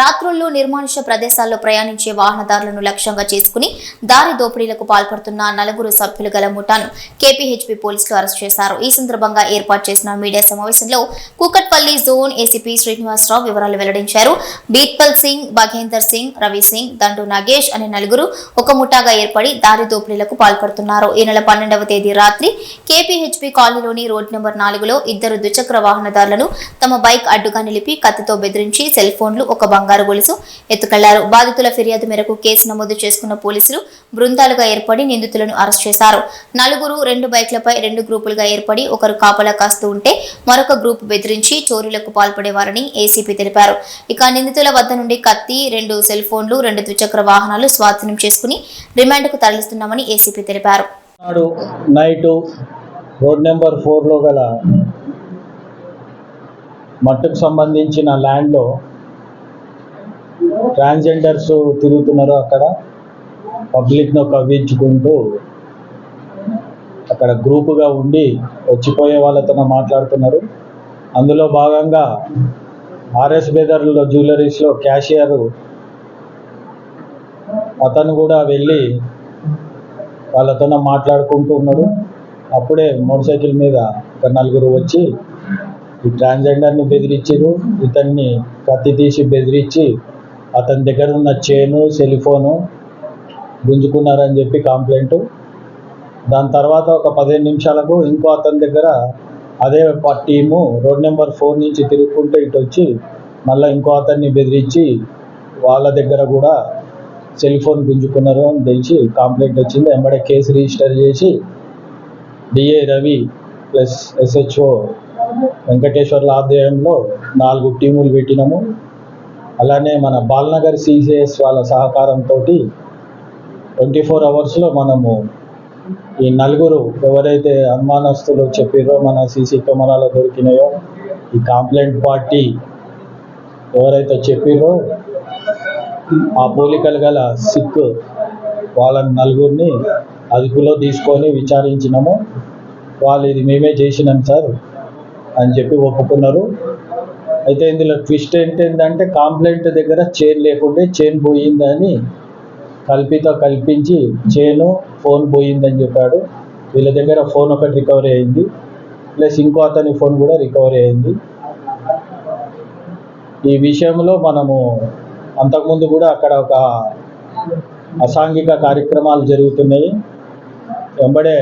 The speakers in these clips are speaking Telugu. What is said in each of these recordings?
రాత్రుల్లో నిర్మానుష్య ప్రదేశాల్లో ప్రయాణించే వాహనదారులను లక్ష్యంగా చేసుకుని దారి దోపిడీలకు పాల్పడుతున్న నలుగురు సభ్యులు గల ముఠాను కేపీహెచ్పీ పోలీసులు అరెస్ట్ చేశారు. ఈ సందర్భంగా ఏర్పాటు చేసిన మీడియా సమావేశంలో కూకట్పల్లి జోన్ ఏసీపీ శ్రీనివాసరావు వివరాలు వెల్లడించారు. బీత్పల్ సింగ్ బఘేందర్ సింగ్ రవి సింగ్ దండు నాగేష్ అనే నలుగురు ఒక ముఠాగా ఏర్పడి దారి దోపిడీలకు పాల్పడుతున్నారు. ఈ నెల పన్నెండవ తేదీ రాత్రి కేపీహెచ్పీ కాలనీలోని రోడ్ నెంబర్ నాలుగులో ఇద్దరు ద్విచక్ర వాహనదారులను తమ బైక్ అడ్డుగా నిలిపి కత్తితో బెదిరించి సెల్ ఫోన్లు ఒక బంగారు గొలుసు ఎత్తుకెళ్ళారు బాధితుల ఫిర్యాదు మేరకు కేసు నమోదు చేసుకున్న పోలీసులు బృందాలుగా ఏర్పడి నిందితులను అరెస్ట్ చేశారు. నలుగురు రెండు బైక్లపై రెండు గ్రూపులుగా ఏర్పడి ఒకరు కాపలా కాస్తూ ఉంటే మరొక గ్రూప్ బెదిరించి చోరీలకు పాల్పడేవారని ఏసీపీ తెలిపారు. ఇక నిందితుల వద్ద నుండి కత్తి రెండు సెల్ ఫోన్లు రెండు ద్విచక్ర వాహనాలు స్వాధీనం చేసుకుని రిమాండ్కు తరలిస్తున్నామని ఏసీపీ తెలిపారు. రోడ్ నెంబర్ ఫోర్లో గల మట్టుకు సంబంధించిన ల్యాండ్లో ట్రాన్స్జెండర్స్ తిరుగుతున్నారు అక్కడ. పబ్లిక్ను కవ్వించుకుంటూ అక్కడ గ్రూపుగా ఉండి వచ్చిపోయే వాళ్ళతో మాట్లాడుతున్నారు. అందులో భాగంగా ఆర్ఎస్ బెదర్లో జ్యువెలరీస్లో క్యాషియర్ అతను కూడా వెళ్ళి వాళ్ళతో మాట్లాడుకుంటూ ఉన్నాడు. అప్పుడే మోటార్ సైకిల్ మీద ఒక నలుగురు వచ్చి ఈ ట్రాన్స్జెండర్ని బెదిరించారు. ఇతన్ని కత్తి తీసి బెదిరించి అతని దగ్గర ఉన్న చైను సెలిఫోను గుంజుకున్నారని చెప్పి కంప్లైంట్ దాని తర్వాత ఒక పదిహేను నిమిషాలకు ఇంకో అతని దగ్గర అదే టీము రోడ్ నెంబర్ ఫోర్ నుంచి తిరుగుకుంటూ ఇటు వచ్చి మళ్ళీ ఇంకో అతన్ని బెదిరించి వాళ్ళ దగ్గర కూడా సెల్ ఫోన్ గుంజుకున్నారు అని తెలిసి కంప్లైంట్ వచ్చింది. వెంబడే కేసు రిజిస్టర్ చేసి డిఏ రవి ప్లస్ ఎస్హెచ్ఓ వెంకటేశ్వర్ల ఆధ్వర్యంలో నాలుగు టీములు పెట్టినాము. అలానే మన బాల్నగర్ సిజిఎస్ వాళ్ళ సహకారంతో ట్వంటీ ఫోర్ అవర్స్లో మనము ఈ నలుగురు ఎవరైతే అనుమానస్తులు చెప్పారో మన సీసీ కెమెరాలో దొరికినాయో ఈ కంప్లైంట్ పార్టీ ఎవరైతే చెప్పారో ఆ పోలికలు గల సిక్ వాళ్ళ నలుగురిని అదుపులో తీసుకొని విచారించినాము. వాళ్ళు ఇది మేమే చేసినాం సార్ అని చెప్పి ఒప్పుకున్నారు. అయితే ఇందులో ట్విస్ట్ ఏంటంటే కాంప్లైంట్ దగ్గర చైన్ లేకుండే చైన్ పోయిందని కల్పితో కల్పించి చైను ఫోన్ పోయిందని చెప్పాడు. వీళ్ళ దగ్గర ఫోన్ ఒకటి రికవరీ అయింది. ప్లస్ ఇంకో అతని ఫోన్ కూడా రికవరీ అయింది. ఈ విషయంలో మనము అంతకుముందు కూడా అక్కడ ఒక అసాంఘిక కార్యక్రమాలు జరుగుతున్నాయి. వెంబడే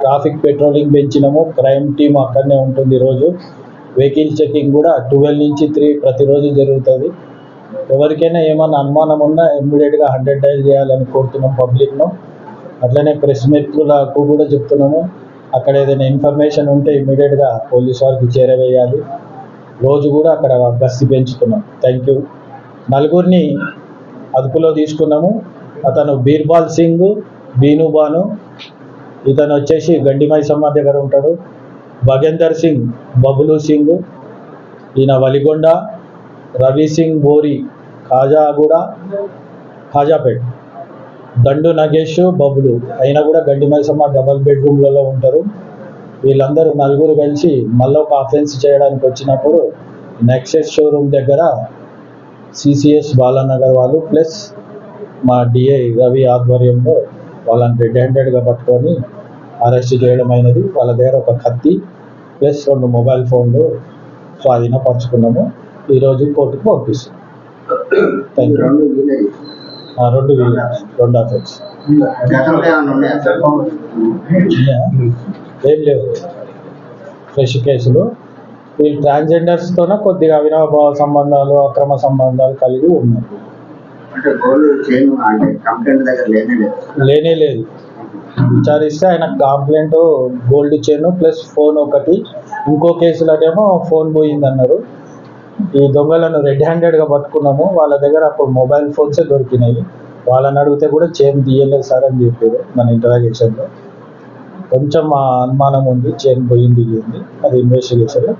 ట్రాఫిక్ పెట్రోలింగ్ పెంచినాము. క్రైమ్ టీం అక్కడనే ఉంటుంది రోజు వెహికల్ చెకింగ్ కూడా ట్వెల్వ్ నుంచి త్రీ ప్రతిరోజు జరుగుతుంది. ఎవరికైనా ఏమైనా అనుమానం ఉన్నా ఇమ్మీడియట్గా హండ్రెడ్ డైల్ చేయాలని కోరుతున్నాం పబ్లిక్ను. అట్లనే ప్రెస్ మిత్రులకు కూడా చెప్తున్నాము. అక్కడ ఏదైనా ఇన్ఫర్మేషన్ ఉంటే ఇమ్మీడియట్గా పోలీస్ వారికి చేరవేయాలి. రోజు కూడా అక్కడ గస్తీ పెంచుతున్నాం. Thank you. నలుగురిని అదుపులో తీసుకున్నాము. అతను బీర్బాల్ సింగ్ బీనుబాను. ఇతను వచ్చేసి గండిమై మైసమ్మ దగ్గర ఉంటాడు. భగేందర్ సింగ్ బబులు సింగ్ ఈయన వలిగొండ రవి సింగ్ బోరి ఖాజాగూడ ఖాజాపేట్ దండు నగేష్ బబులు. అయినా కూడా గండి మైసమ్మ డబల్ బెడ్రూమ్లలో ఉంటారు. వీళ్ళందరూ నలుగురు కలిసి మళ్ళీ ఒక అఫెన్స్ చేయడానికి వచ్చినప్పుడు నెక్సెస్ షోరూమ్ దగ్గర సిసిఎస్ బాలానగర్ వాళ్ళు ప్లస్ మా డిఐ రవి ఆధ్వర్యంలో వాళ్ళని రెడ్ హ్యాండెడ్గా పట్టుకొని అరెస్ట్ చేయడం అయినది వాళ్ళ దగ్గర ఒక కత్తి ప్లస్ రెండు మొబైల్ ఫోన్లు స్వాధీనపరుచుకున్నాము ఈరోజు కోర్టుకు పంపిస్తాం. థ్యాంక్ యూ రెండు రెండు ఉన్నాయా? ఏం లేవు. ఫ్రెష్ కేసులు. వీళ్ళు ట్రాన్స్జెండర్స్తోనే కొద్దిగా అవినాభావ సంబంధాలు అక్రమ సంబంధాలు కలిగి ఉన్నారు. లేదు. లేనే లేదు. విచారిస్తే ఆయన complaint gold chain plus phone ఒకటి. ఇంకో కేసులకేమో ఫోన్ పోయిందన్నారు. ఈ దొంగలను రెడ్ హ్యాండెడ్గా పట్టుకున్నాము. వాళ్ళ దగ్గర అప్పుడు మొబైల్ ఫోన్సే దొరికినాయి. వాళ్ళని అడిగితే కూడా చైన్ తీయలేదు సార్ అని చెప్పారు మన ఇంటరాగేషన్లో. కొంచెం అనుమానం ఉంది చైన్ పోయింది అది ఇన్వెస్టిగేషన్లో